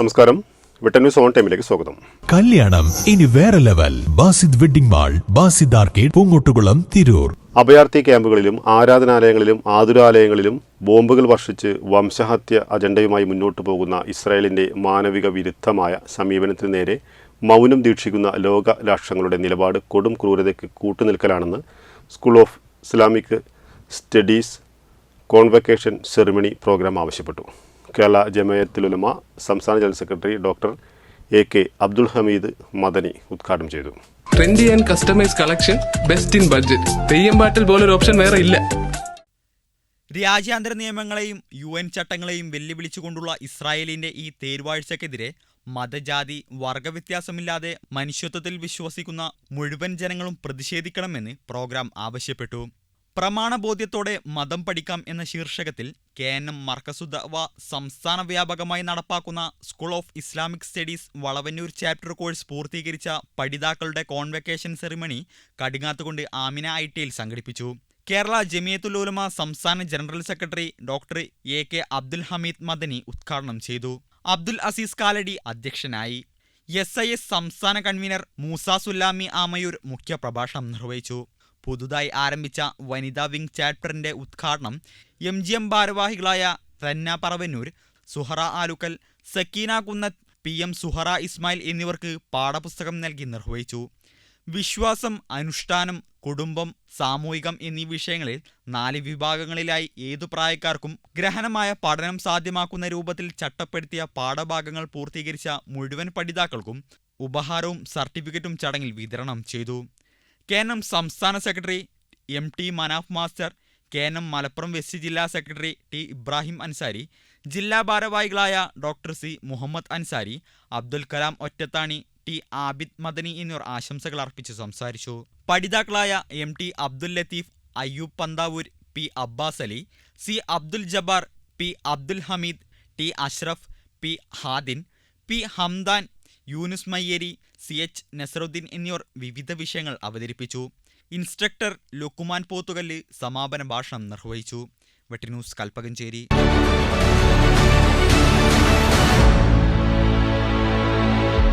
നമസ്കാരം. News on ടൈമിലേക്ക് സ്വാഗതം. കല്യാണം. ഇനി വേറെ level. Basid wedding mall Basid arcade Poongottukulam Tirur. അഭയാർത്ഥി ക്യാമ്പുകളിലും ആരാധനാലയങ്ങളിലും ആതുരാലയങ്ങളിലും ബോംബുകൾ വർഷിച്ച് വംശഹത്യ അജണ്ടയുമായി മുന്നോട്ടു പോകുന്ന ഇസ്രായേലിന്റെ മാനവിക വിരുദ്ധമായ സമീപനത്തിന് നേരെ മൗനം ദീക്ഷിക്കുന്ന ലോക രാഷ്ട്രങ്ങളുടെ നിലപാട് കൊടും ക്രൂരതയ്ക്ക് കൂട്ടുനിൽക്കലാണെന്ന് school of Islamic studies convocation ceremony programme ആവശ്യപ്പെട്ടു. കേരള ജമയത്തുലുലമ സംസ്ഥാന general secretary doctor A K Abdul Hameed Madani ഉദ്ഘാടനം ചെയ്തു. Trendy and customise collection best in budget Theyyam പാട്ടിൽ പോലൊരു ഓപ്ഷൻ വേറെ ഇല്ല. രാജ്യാന്തര നിയമങ്ങളെയും യു എൻ ചട്ടങ്ങളെയും വെല്ലുവിളിച്ചുകൊണ്ടുള്ള ഇസ്രായേലിന്റെ ഈ തേർവാഴ്ചക്കെതിരെ മതജാതി വർഗവ്യത്യാസമില്ലാതെ മനുഷ്യത്വത്തിൽ വിശ്വസിക്കുന്ന മുഴുവൻ ജനങ്ങളും പ്രതിഷേധിക്കണമെന്ന് പ്രോഗ്രാം ആവശ്യപ്പെട്ടു. പ്രമാണബോധ്യത്തോടെ മതം പഠിക്കാം എന്ന ശീർഷകത്തിൽ കെ എൻ എം മർക്കസുദവ സംസ്ഥാന വ്യാപകമായി നടപ്പാക്കുന്ന school of Islamic studies Valavannur chapter course പൂർത്തീകരിച്ച പഠിതാക്കളുടെ convocation ceremony Kadungathukundu Amina I ടിയിൽ സംഘടിപ്പിച്ചു. കേരള ജമിയത്തുൽ ഉലമ സംസ്ഥാന general secretary doctor A K Abdul Hameed Madani ഉദ്ഘാടനം ചെയ്തു. അബ്ദുൽ അസീസ് കാലടി അധ്യക്ഷനായി. എസ് ഐ എസ് സംസ്ഥാന കൺവീനർ മൂസ സുല്ലാമി ആമയൂർ മുഖ്യപ്രഭാഷണം നിർവഹിച്ചു. പുതുതായി ആരംഭിച്ച വനിതാ വിംഗ് ചാപ്റ്ററിന്റെ ഉദ്ഘാടനം എം ജി എം ഭാരവാഹികളായ റന്ന പറവന്നൂർ സുഹറ ആലുക്കൽ സക്കീന കുന്നത്ത് പി എം സുഹറ ഇസ്മായിൽ എന്നിവർക്ക് പാഠപുസ്തകം നൽകി നിർവഹിച്ചു. വിശ്വാസം അനുഷ്ഠാനം കുടുംബം സാമൂഹികം എന്നീ വിഷയങ്ങളിൽ നാല് വിഭാഗങ്ങളിലായി ഏതു പ്രായക്കാർക്കും ഗ്രഹണമായ പഠനം സാധ്യമാക്കുന്ന രൂപത്തിൽ ചട്ടപ്പെടുത്തിയ പാഠഭാഗങ്ങൾ പൂർത്തീകരിച്ച മുഴുവൻ പഠിതാക്കൾക്കും ഉപഹാരവും സർട്ടിഫിക്കറ്റും ചടങ്ങിൽ വിതരണം ചെയ്തു. കെ എൻ എം സംസ്ഥാന secretary M T Manaf master K N M Malappuram west ജില്ലാ സെക്രട്ടറി ടി ഇബ്രാഹിം അൻസാരി ജില്ലാ ഭാരവാഹികളായ doctor C Muhammad Ansari Abdul Kalam Ottathani T Abid Madani എന്നിവർ ആശംസകൾ അർപ്പിച്ച് സംസാരിച്ചു. പഠിതാക്കളായ M T Abdul Latheef Ayyub Panthavoor P Abbas Ali C Abdul Jabbar P Abdul Hameed T Ashraf P Hadin P Hamdan Yunus Mayyeri C H Nasaruddin എന്നിവർ വിവിധ വിഷയങ്ങൾ അവതരിപ്പിച്ചു. Instructor Luqman Pothukallu സമാപന ഭാഷണം നിർവഹിച്ചു. വെട്ടിന്യൂസ് കൽപ്പകഞ്ചേരി.